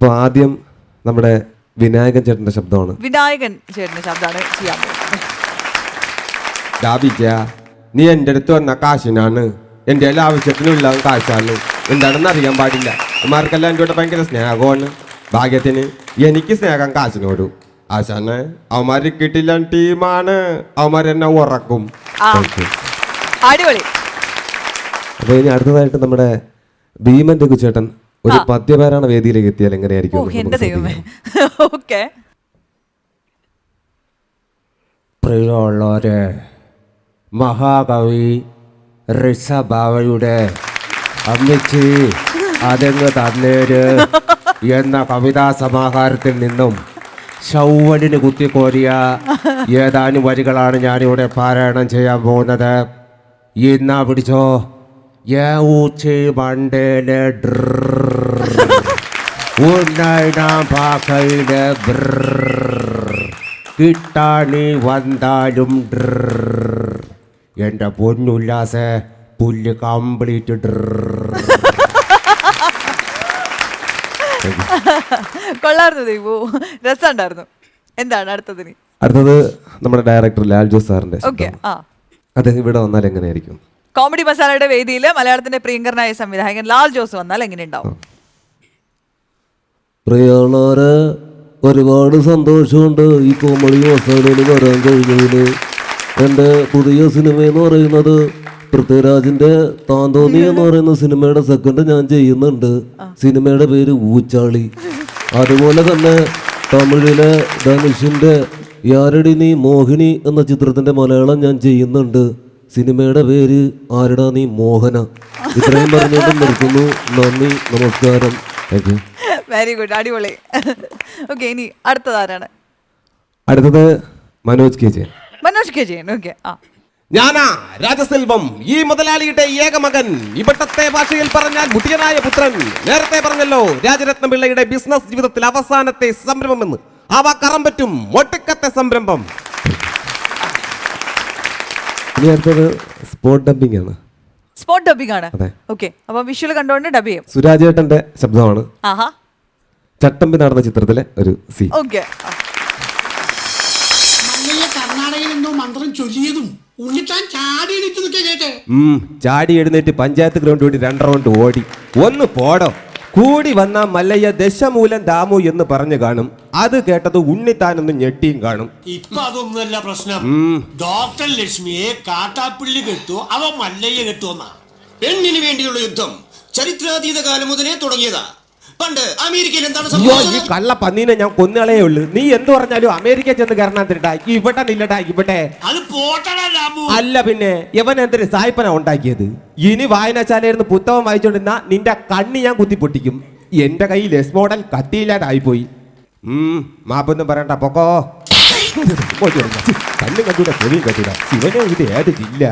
അപ്പോൾ ആദ്യം നമ്മുടെ വിനായകൻ ചേട്ടന്റെ ശബ്ദമാണ്. വിനായകൻ ചേട്ടന്റെ ശബ്ദമാണ് ചെയ്യാൻ പോകുന്നത്. നീ എന്റെ അടുത്ത് വന്ന കാശിനാണ്. എന്റെ എല്ലാ ആവശ്യത്തിനുള്ള കാശാണ്. എന്താണെന്ന് അറിയാൻ പാടില്ല. അമ്മമാർക്കെല്ലാം എന്റെ കൂടെ ഭയങ്കര സ്നേഹമാണ്. ഭാഗ്യത്തിന് എനിക്ക് സ്നേഹം കാശിനോട്. ആശാന് അവന്മാര് കിട്ടില്ല ടീമാണ്. അവന്മാർ എന്നെ ഉറക്കും. ആ. അടിപൊളി. അപ്പോൾ ഇനി അടുത്തതായിട്ട് നമ്മുടെ ഭീമൻ കുച്ചേട്ടൻ ഒരു പദ്യപാരായണ വേദിയിലേക്ക് എത്തിയാൽ എങ്ങനെയായിരിക്കും എന്റെ നമുക്ക് ദൈവമേ. ഓക്കെ. പ്രിയമുള്ളവരെ മഹാകവി ഋഷഭാവയുടെ അമ്മച്ചി അതെങ്ങ് തന്നേര് എന്ന കവിതാ സമാഹാരത്തിൽ നിന്നും ശൗവലിന് കുത്തിക്കോരിയ ഏതാനും വരികളാണ് ഞാനിവിടെ പാരായണം ചെയ്യാൻ പോകുന്നത്. ഇന്നാ പിടിച്ചോ. ഊച്ചി മണ്ടേലെ ഉന്നയിന പാക്കയിലെ കിട്ടാണി വന്നാലും. എന്റെ പൊന്നുല്ലാസ പുല്ല് കംപ്ലീറ്റ് കൊള്ളായിരുന്നു ദൈവോ രസമുണ്ടായിരുന്നു. എന്താണ് അടുത്തതിന്? അടുത്തത് നമ്മുടെ ഡയറക്ടർ ലാൽ ജോസ് സാറിന്റെ അദ്ദേഹം ഇവിടെ വന്നാൽ എങ്ങനെയായിരിക്കും? കോമഡി മസാലയുടെ വേദിയിൽ മലയാളത്തിന്റെ പ്രിയങ്കരനായ സംവിധായകൻ ലാൽ ജോസ് വന്നാൽ എങ്ങനെയുണ്ടാവും? പ്രിയമുള്ളവരെ ഒരുപാട് സന്തോഷമുണ്ട് ഈ കോമഡി മസാലയിൽ വരാൻ കഴിഞ്ഞതിന് എന്റെ പുതിയ സിനിമ എന്ന് പറയുന്നത് പൃഥ്വിരാജിന്റെ താന്തോന്നി എന്ന് പറയുന്ന സിനിമയുടെ സെക്കൻഡ് ഞാൻ ചെയ്യുന്നുണ്ട്. സിനിമയുടെ പേര് ഊച്ചാളി. അതുപോലെ തന്നെ തമിഴിലെ ധനുഷിന്റെ യാരടി നീ മോഹിനി എന്ന ചിത്രത്തിന്റെ മലയാളം ഞാൻ ചെയ്യുന്നുണ്ട്. സിനിമയുടെ പേര് ആരടാ നീ മോഹന? ഇത്രയും പറഞ്ഞുകൊണ്ട് നിർത്തുന്നു. നന്ദി നമസ്കാരം. വെരി ഗുഡ് അടിപൊളി. ഓക്കെ ഇനി അടുത്തത് ആരാണ്? അടുത്തത് Manoj K Jayan Manoj K Jayan okay ആ. ഞാനാ രാജസെൽവം. ഈ മുതലാളിയുടെ ഏക മകൻ. ഇവിടത്തെ ഭാഷയിൽ പറഞ്ഞാൽ മുട്ടിയനായ പുത്രൻ. നേരത്തെ പറഞ്ഞല്ലോ രാജരത്ന പിള്ളയുടെ ബിസിനസ് ജീവിതത്തിൽ അവസാനത്തെ സംരംഭം എന്ന് അവ കറം പറ്റും ഒട്ടുക്കത്തെ സംരംഭം. ഇനി അടുത്തത് സ്പോട്ട് ഡബിംഗ് ആണ്. സ്പോട്ട് ഡബിംഗ് ആണ്. അതെ. ഓക്കെ അപ്പൊ വിഷ്വൽ കണ്ടുകൊണ്ട് ഡബ് ചെയ്യും. സുരാജ് ഏട്ടന്റെ ശബ്ദമാണ്. ആഹാ. ചട്ടമ്പി നടന്ന ചിത്രത്തിലെ ഒരു സി ഓക്കെ കർണാടകയിൽ എന്തോ മന്ത്രം ചൊല്ലിയതും ഉണ്ണിത്താൻ ചാടി എണീറ്റ് കേട്ടെ. ചാടി എഴുന്നേറ്റ് പഞ്ചായത്ത് ഗ്രൗണ്ട് കൂടി രണ്ട് റൗണ്ട് ഓടി. ഒന്ന് പോടോ. കൂടി വന്ന മല്ലയ്യ ദശമൂലം ദാമു എന്ന് പറഞ്ഞു കാണും. അത് കേട്ടത് ഉണ്ണിത്താനൊന്ന് ഞെട്ടിയും കാണും. ഇപ്പൊ അതൊന്നുമല്ല പ്രശ്നം. ഡോക്ടർ ലക്ഷ്മിയെ കാട്ടാപ്പിള്ളി കെട്ടു അവ മല്ലയ്യ കെട്ടുവന്ന? പെണ്ണിന് വേണ്ടിയുള്ള യുദ്ധം. ചരിത്രാതീത കാലം മുതലേ തുടങ്ങിയതാ. പണ്ട് അമേരിക്കയിൽ എന്താണ് സംഭവിച്ചത്? ഈ കള്ള പന്നീനെ ഞാൻ കൊന്നുകളേ ഉള്ളു. നീ എന്ത് പറഞ്ഞാലും അമേരിക്ക ചെന്ന് കയറണം തരട്ടാ ഇവിടെ നില്ലടാ ഇവിടെ. അത് പോട്ടടാ രാമു. അല്ല പിന്നെ ഇവൻ എന്തൊരു സായിപ്പന ഉണ്ടാക്കിയത്? ഇനി വായനശാലയിരുന്ന് പുസ്തകം വായിച്ചോണ്ടിരുന്ന നിന്റെ കണ്ണി ഞാൻ കുത്തിപ്പൊട്ടിക്കും എന്റെ കയ്യിൽ എസ് മോഡൽ കത്തിയില്ലാതായിപ്പോയി. ഉം മാപ്പൊന്നും പറയണ്ട പൊക്കോ. കണ്ണും കണ്ടൂടാ കണ്ടൂടാ. ശിവനെ ഇത് ഏത് ജില്ല?